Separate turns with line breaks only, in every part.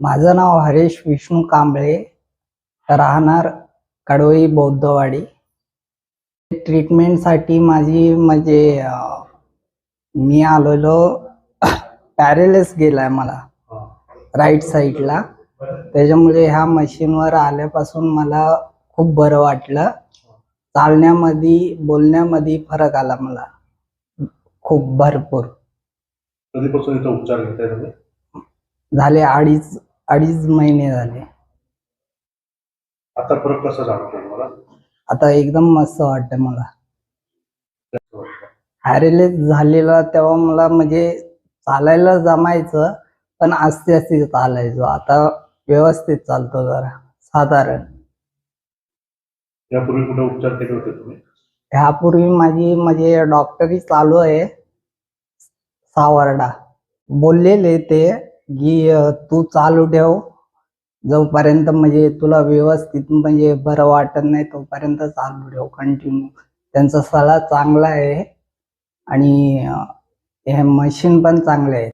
माझं नाव हरेश विष्णू कांबळे. राहणार कडवई बौद्धवाडी. ट्रीटमेंटसाठी माझी म्हणजे मी आलेलो पॅरेलिस गेलाय मला. राईट साईडला. त्याच्यामुळे ह्या मशीनवर आल्यापासून मला खूप बरं वाटलं. चालण्यामध्ये बोलण्यामध्ये फरक आला मला. खूप भरपूर.
कधीपासून इथं उपचार घेताय
झाले अडीच अडीच महिने झाले.
आता फरक कसा जाणवतो तुम्हाला?
आता एकदम मस्त वाटतं मला. हॅरेलेस झालेला तेव्हा मला म्हणजे चालायला जमायचं पण आस्ते आस्ते चालायचो. आता व्यवस्थित चालतो जरा साधारण.
यापूर्वी कुठे उपचार केले होते तुम्ही?
ह्यापूर्वी माझी म्हणजे डॉक्टरी चालू आहे. सावर्डा. बोललेले ते. की तू चालू ठेव. जोपर्यंत म्हणजे तुला व्यवस्थित म्हणजे बरं वाटत नाही तोपर्यंत चालू ठेव कंटिन्यू त्यांचा सल्ला चांगला आहे. आणि हे मशीन पण चांगले आहे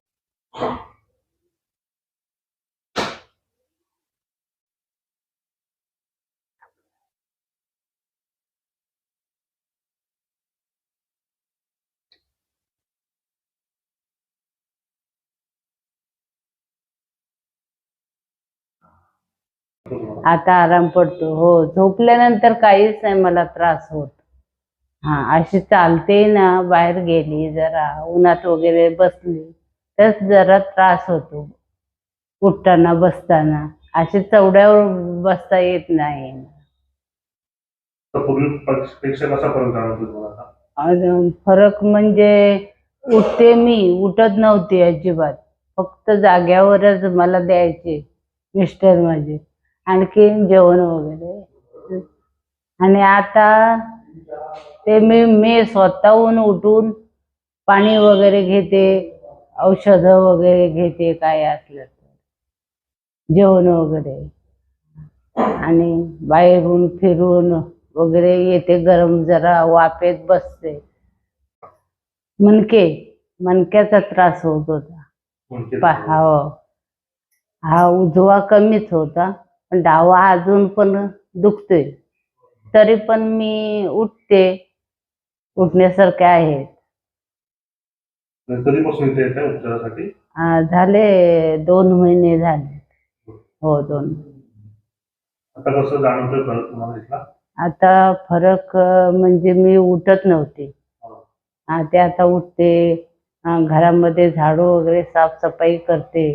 आता आराम पडतो. हो झोपल्यानंतर काहीच नाही मला त्रास होत. हा अशी चालते ना बाहेर गेली जरा उन्हात वगैरे बसली तर जरा त्रास होतो. उठताना बसताना अशी चवड्यावर बसता येत नाही.
फरक
म्हणजे उठते मी उठत नव्हती अजिबात. फक्त जाग्यावरच मला द्यायचे मिस्टर माझे. आणखी जेवण वगैरे. आणि आता ते मी मी स्वतःहून उठून पाणी वगैरे घेते औषधं वगैरे घेते काय असलं तर. जेवण वगैरे. आणि बाहेरून फिरून वगैरे येते गरम जरा वाफेत बसते. मनके मनक्याचा त्रास होत होता. हो. हा उजवा कमीच होता. पण डावा अजून पण दुखतोय. तरी पण मी उठते. उठण्यासारखे आहेत.
आणि कधीपासून इथे येत आहे उपचारासाठी?
आ, झाले दोन महिने झाले. हो दोन.
आता कसं जाणवतोय फरक तुम्हाला इथला
आता फरक अं, म्हणजे मी उठत नव्हते. हा, ते आता उठते. अं, घरामध्ये झाडू वगैरे साफसफाई करते.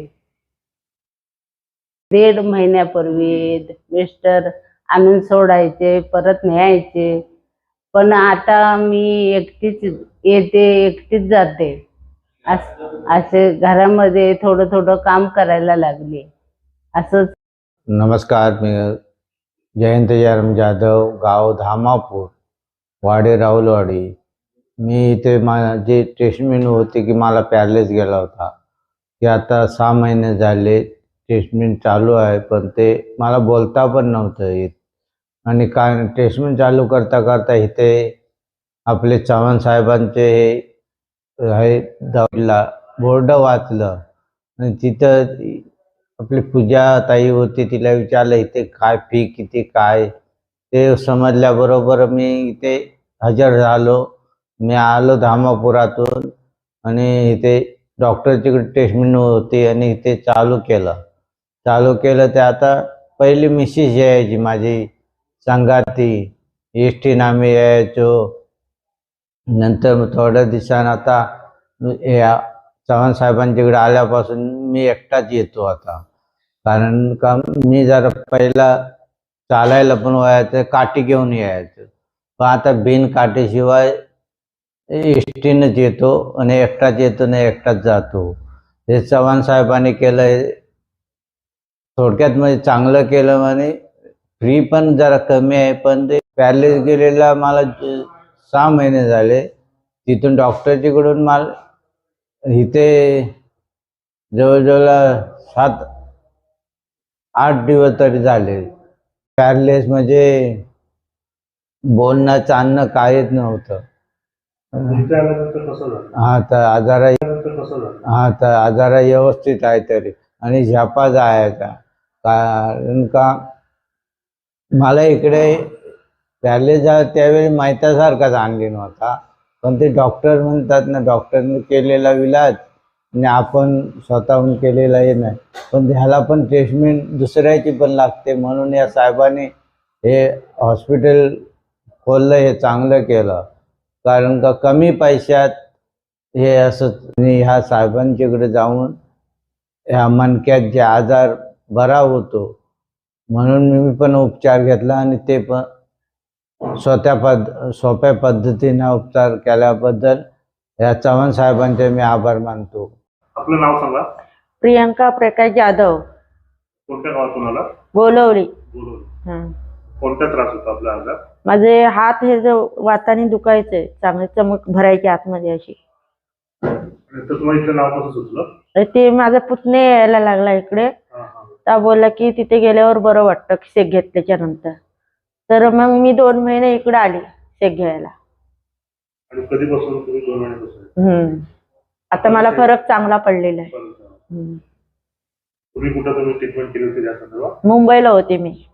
दीड महिन्यापूर्वी मिस्टर आणून सोडायचे परत न्यायचे. पण आता मी एकटीच येते एकटीच जाते. अस- असे घरामध्ये थोडं थोडं काम करायला लागले. असंच
नमस्कार मी जयंत जयराम जाधव गाव धामापूर वाडे राहुलवाडी मी इथे माझे ट्रीटमेंट होते की मला पॅरलेस गेला होता. की आता सहा महिने झाले ट्रीटमेंट चालू आहे पण ते मला बोलता पण नव्हतं येत. आणि काय ट्रीटमेंट चालू करता करता इथे आपले चव्हाण साहेबांचे हे हे दौडला बोर्ड वाचलं. आणि तिथं आपली पूजा ताई होती तिला विचारलं इथे काय फी किती काय? ते समजल्याबरोबर मी इथे हजर झालो. मी आलो धामापुरातून आणि इथे डॉक्टरची ट्रीटमेंट होती आणि इथे चालू केलं. चालू केलं ते आता पहिली मिसेस यायची माझी संगाती एस टी नामे यायचो. नंतर थोड्या दिवसानं आता या चव्हाण साहेबांच्याकडे आल्यापासून मी एकटाच येतो आता. कारण का मी जरा पहिला चालायला पण व्हायचं काठी घेऊन यायचं. पण आता बिन काठीशिवाय एसटीनंच येतो आणि एकटाच येतो आणि एकटाच जातो. हे चव्हाण साहेबांनी केलं थोडक्यात म्हणजे चांगलं केलं म्हणे. फ्री पण जरा कमी आहे पण ते पॅरलेस गेलेला मला सहा महिने झाले. तिथून डॉक्टरच्याकडून मला इथे जवळजवळ सात आठ दिवस तरी झाले. पॅरलेस म्हणजे बोलणं चालणं काहीच नव्हतं. हा तर आजारा हा तर आजारा व्यवस्थित आहे तरी. आणि झापा जायचा. कारण का मला इकडे पॅलेजा त्यावेळी माहितासारखाच आणली नव्हता. पण ते डॉक्टर म्हणतात ना डॉक्टरने केलेला विलाज आणि आपण स्वतःहून केलेला हे नाही. पण ह्याला पण ट्रीटमेंट दुसऱ्याची पण लागते. म्हणून या साहेबांनी हे हॉस्पिटल खोललं हे चांगलं केलं. कारण का कमी पैशात हे असं ह्या साहेबांच्याकडे जाऊन ह्या मणक्यात जे आजार बरा होतो म्हणून मी पण उपचार घेतला आणि ते पण स्वतः पद सोप्या पद्धतीने उपचार केल्याबद्दल या चव्हाण साहेबांचे मी आभार मानतो.
आपलं नाव सांगा.
प्रियंका प्रकाश जाधव.
कोणत्या गावातून आला
बोलवली.
बोलवलं.
हं.
कोणता त्रास होता आपल्या अंगात
माझे हात हे जो वाताने दुखायचे चांगले चमक भरायची आतमध्ये अशी.
तर तुम्हाला इथलं नाव कसं सुचलं?
तर ते माझा पुतणे यायला लागला इकडे.
हा हा.
त्या बोलला की तिथे गेल्यावर बरं वाटतं शेक घेतल्याच्या नंतर. तर मग मी दोन महिने इकडे आली शेक घ्यायला.
आणि कधीपासून तुम्ही दोन महिन्यापासून
हम्म. आता मला फरक चांगला पडलेला आहे. हम्म.
पूर्वी कुठं तुम्ही ट्रीटमेंट केली होती त्या संदर्भात?
मुंबईला होते मी.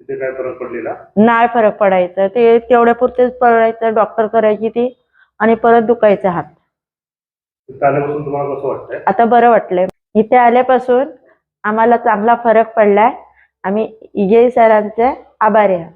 तिथे काय फरक पडलेला?
नाही फरक पडायचा. ते तेवढ्या पुरतेच पडायचं. डॉक्टर करायची ती आणि परत दुखायचा हात.
आल्यापासून तुम्हाला कसं वाटतंय?
आता बरं वाटलंय. इथे आल्यापासून आम्हाला चांगला फरक पडलाय. आम्ही इजय सरांचे आभारी आहोत.